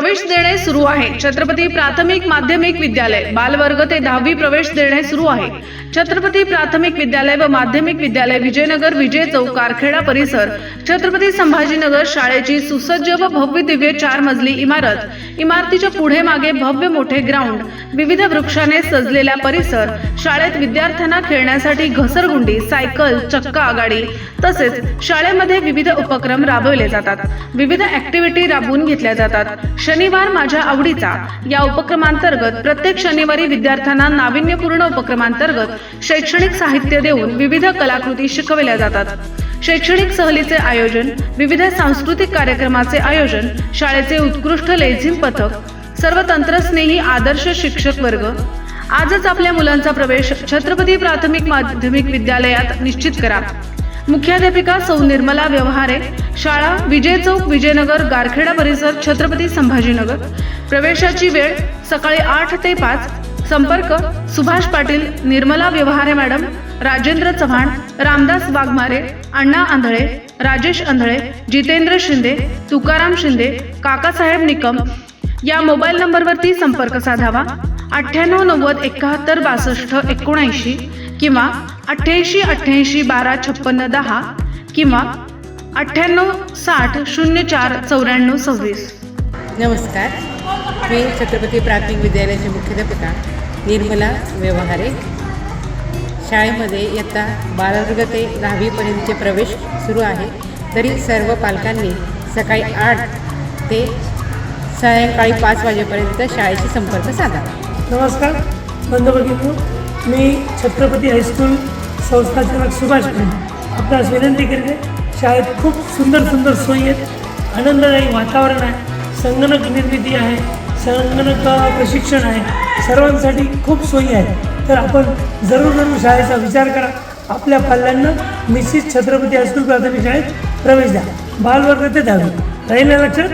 प्रवेश देणे सुरू आहे. छत्रपती प्राथमिक माध्यमिक विद्यालय बालवर्ग ते दहावी प्रवेश देणे सुरू आहे. छत्रपती प्राथमिक विद्यालय व माध्यमिक विद्यालय विजयनगर विजय चौक कारखेडा परिसर छत्रपती संभाजीनगर शाळेची सुसज्ज व भव्य दिव्य चार मजली इमारत इमारतीच्या पुढे मागे भव्य मोठे ग्राउंड विविध वृक्षाने सजलेला परिसर शाळेत विद्यार्थ्यांना खेळण्यासाठी घसरगुंडी सायकल चक्का आघाडी तसेच शाळेमध्ये विविध उपक्रम राबवले जातात. विविध ऍक्टिव्हिटी राबवून घेतल्या जातात. शनिवार माझ्या आवडीचा. या उपक्रमांतर्गत प्रत्येक शनिवारी विद्यार्थ्यांना नाविन्यपूर्ण उपक्रमांतर्गत शैक्षणिक साहित्य देऊन विविध कलाकृती शिकवल्या जातात. शैक्षणिक सहलीचे आयोजन विविध सांस्कृतिक कार्यक्रमाचे आयोजन शाळेचे उत्कृष्ट लेझिम पथक सर्व तंत्रस्नेही आदर्श शिक्षक वर्ग. आजच आपल्या मुलांचा प्रवेश छत्रपती प्राथमिक माध्यमिक विद्यालयात निश्चित करा. मुख्याध्यापिका सौ निर्मला व्यवहारे शाळा विजय चौक विजयनगर गारखेडा परिसर छत्रपती संभाजीनगर. प्रवेशाची वेळ सकाळी आठ ते पाच. संपर्क सुभाष पाटील निर्मला व्यवहारे मॅडम राजेंद्र चव्हाण रामदास वाघमारे अण्णा आंधळे राजेश आंधळे जितेंद्र शिंदे तुकाराम शिंदे काकासाहेब निकम. या मोबाईल नंबरवरती संपर्क साधावा. अठ्ठ्याण्णव नव्वद एकाहत्तर बासष्ट एकोणऐंशी. किंवा अठ्ठ्याऐंशी अठ्ठ्याऐंशी बारा छप्पन्न दहा किंवा अठ्ठ्याण्णव साठ शून्य चार चौऱ्याण्णव सव्वीस. नमस्कार. मी छत्रपती प्राथमिक विद्यालयाची मुख्याध्यापिका निर्मला व्यवहारे. शाळेमध्ये इयत्ता बालवर्ग ते दहावीपर्यंतचे प्रवेश सुरू आहे. तरी सर्व पालकांनी सकाळी आठ ते सायंकाळी पाच वाजेपर्यंत शाळेशी संपर्क साधा. नमस्कार. बंधुभगिनी मी छत्रपती हायस्कूल संस्थाचालक सुभाष पाटील आपणास विनंती करते शाळेत खूप सुंदर सुंदर सोयी आहेत. आनंददायी वातावरण आहे. संगणक निर्मिती आहे. संगणक प्रशिक्षण आहे. सर्वांसाठी खूप सोयी आहे तर आपण जरूर जरूर शाळेचा विचार करा. आपल्या पाल्यांना मिसिस छत्रपती हायस्कूल प्राथमिक शाळेत प्रवेश द्या. बालवर्ग ते दहावी राहिल्या लक्षात?